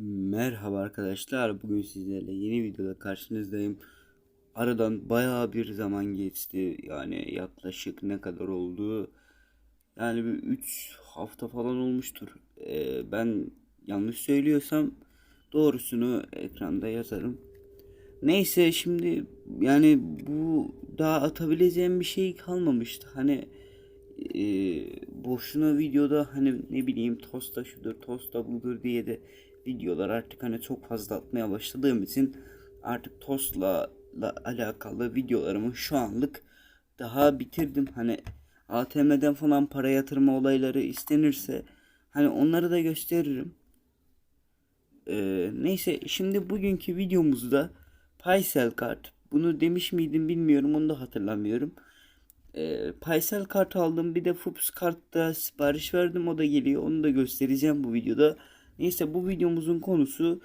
Merhaba arkadaşlar. Bugün sizlerle yeni videoda karşınızdayım. Aradan bayağı bir zaman geçti. Yani yaklaşık ne kadar oldu? Yani bir 3 hafta falan olmuştur. Ee, ben yanlış söylüyorsam doğrusunu ekranda yazarım. Neyse şimdi yani bu daha atabileceğim bir şey kalmamıştı. Hani e, boşuna videoda hani ne bileyim tosta şudur tosta budur diye de videolar artık hani çok fazla atmaya başladığım için artık tostla la alakalı videolarımı şu anlık daha bitirdim. Hani ATM'den falan para yatırma olayları istenirse hani onları da gösteririm. Ee, neyse şimdi bugünkü videomuzda Paysel kart. Bunu demiş miydim bilmiyorum onu da hatırlamıyorum. Ee, Paysel kart aldım bir de Fups kartta sipariş verdim o da geliyor onu da göstereceğim bu videoda. Neyse bu videomuzun konusu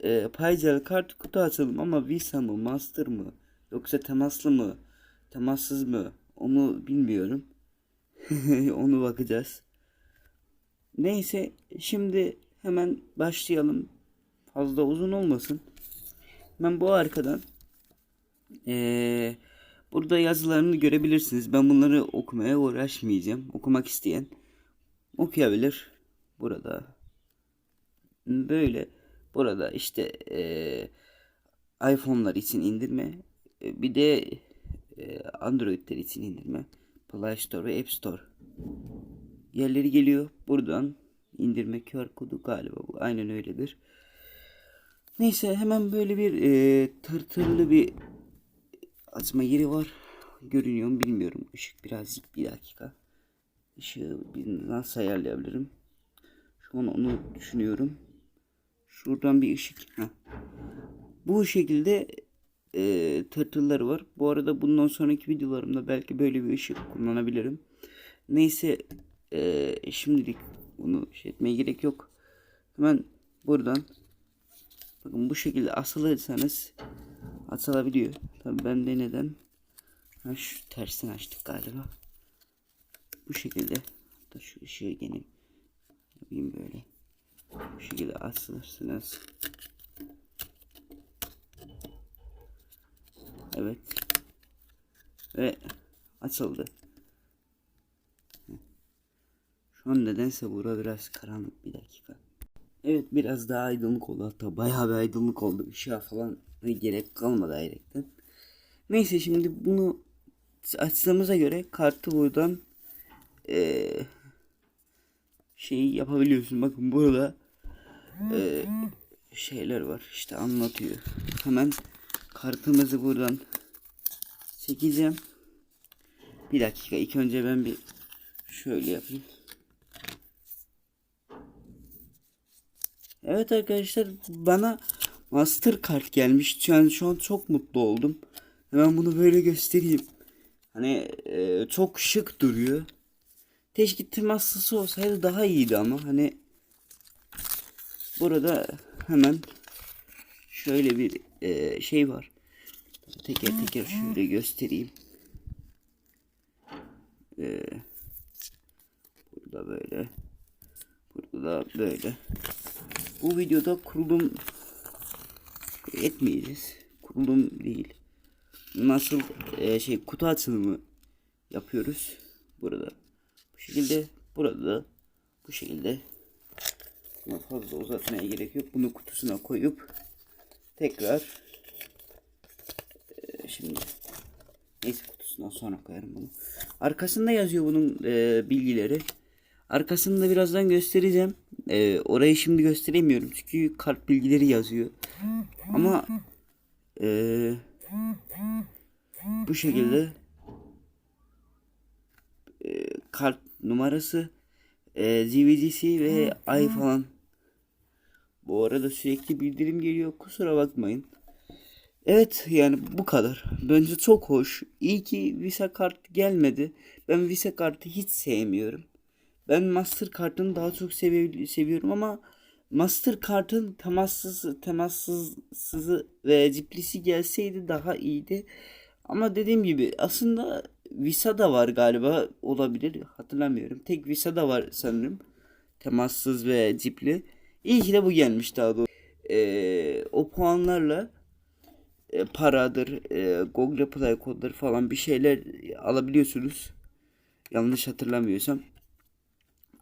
e, Paysel kart kutu açalım ama Visa mı Master mı yoksa temaslı mı temassız mı onu bilmiyorum. onu bakacağız. Neyse şimdi hemen başlayalım. Fazla uzun olmasın. Ben bu arkadan eee, burada yazılarını görebilirsiniz. Ben bunları okumaya uğraşmayacağım. Okumak isteyen okuyabilir. Burada böyle burada işte eee iPhone'lar için indirme e, bir de e, Android'ler için indirme Play Store ve App Store yerleri geliyor. Buradan indirme QR kodu galiba bu. Aynen öyledir. Neyse hemen böyle bir e, tırtırlı bir açma yeri var. Görünüyor mu bilmiyorum. Işık birazcık bir dakika. Işığı bir nasıl ayarlayabilirim? Şu an onu düşünüyorum. Şuradan bir ışık. Heh. Bu şekilde e, tırtılları var. Bu arada bundan sonraki videolarımda belki böyle bir ışık kullanabilirim. Neyse e, şimdilik bunu şey etmeye gerek yok. Hemen buradan bakın bu şekilde asılırsanız asılabiliyor. Tabii ben de neden ha, şu tersini açtık galiba. Bu şekilde da şu ışığı gene yapayım böyle. Bu şekilde asılırsınız. Evet. Ve açıldı. Şu an nedense bura biraz karanlık bir dakika. Evet biraz daha aydınlık oldu hatta bayağı bir aydınlık oldu. Işığa falan gerek kalmadı ayrıca. Neyse şimdi bunu açtığımıza göre kartı buradan eee şeyi yapabiliyorsun. Bakın burada eee, şeyler var işte anlatıyor. Hemen kartımızı buradan çekeceğim. Bir dakika ilk önce ben bir şöyle yapayım. Evet arkadaşlar bana Mastercard gelmiş. Şu an, şu an çok mutlu oldum. Hemen bunu böyle göstereyim. Hani e, çok şık duruyor. Teşke temaslısı olsaydı daha iyiydi ama hani burada hemen şöyle bir e, şey var. Teker teker şöyle göstereyim. E, burada böyle. Burada da böyle. Bu videoda kurulum etmeyeceğiz. Kurulum değil. Nasıl e, şey kutu açılımı yapıyoruz. Burada. Bu şekilde. Burada da bu şekilde. Buna fazla uzatmaya gerek yok. Bunu kutusuna koyup tekrar e, şimdi neyse kutusundan sonra koyarım bunu. Arkasında yazıyor bunun e, bilgileri. Arkasını da birazdan göstereceğim. Ee, orayı şimdi gösteremiyorum çünkü kart bilgileri yazıyor. Ama ee, bu şekilde ee, kart numarası ee, ZVGC ve ay falan. Bu arada sürekli bildirim geliyor. Kusura bakmayın. Evet yani bu kadar. Bence çok hoş. İyi ki Visa kart gelmedi. Ben Visa kartı hiç sevmiyorum. Ben Mastercard'ın daha çok sevi- seviyorum ama Mastercard'ın temassız temassızsızı ve ciplisi gelseydi daha iyiydi. Ama dediğim gibi aslında Visa da var galiba olabilir hatırlamıyorum. Tek Visa da var sanırım. Temassız ve cipli. İyi ki de bu gelmiş daha doğrusu. e, o puanlarla e, paradır, e, Google Play kodları falan bir şeyler alabiliyorsunuz. Yanlış hatırlamıyorsam.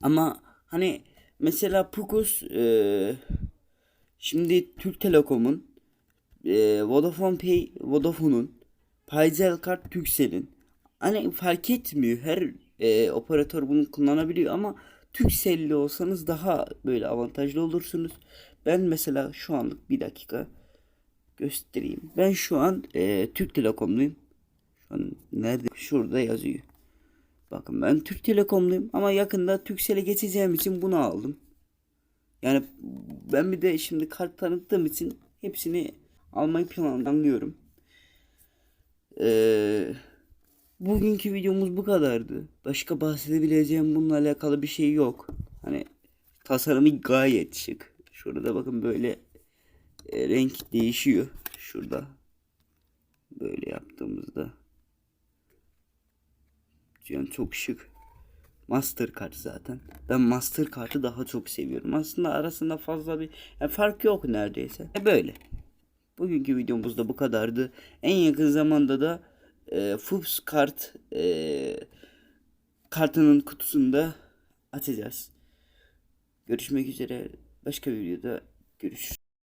Ama hani mesela Pukus e, şimdi Türk Telekom'un e, Vodafone Pay, Vodafone'un Payzel Kart Turkcell'in hani fark etmiyor. Her e, operatör bunu kullanabiliyor ama Turkcell'li olsanız daha böyle avantajlı olursunuz. Ben mesela şu anlık bir dakika göstereyim. Ben şu an e, Türk Telekom'luyum. Şu an nerede? Şurada yazıyor. Bakın ben Türk Telekom'luyum ama yakında Turkcell'e geçeceğim için bunu aldım. Yani ben bir de şimdi kart tanıttığım için hepsini almayı planlıyorum. Ee, bugünkü videomuz bu kadardı. Başka bahsedebileceğim bununla alakalı bir şey yok. Hani tasarımı gayet şık. Şurada bakın böyle e, renk değişiyor. Şurada. Böyle yaptığımızda. Yani çok şık. Mastercard zaten. Ben Mastercard'ı daha çok seviyorum. Aslında arasında fazla bir yani fark yok neredeyse. E böyle. Bugünkü videomuz da bu kadardı. En yakın zamanda da e, Fubs kart e, kartının kutusunu da açacağız. Görüşmek üzere. Başka bir videoda görüşürüz.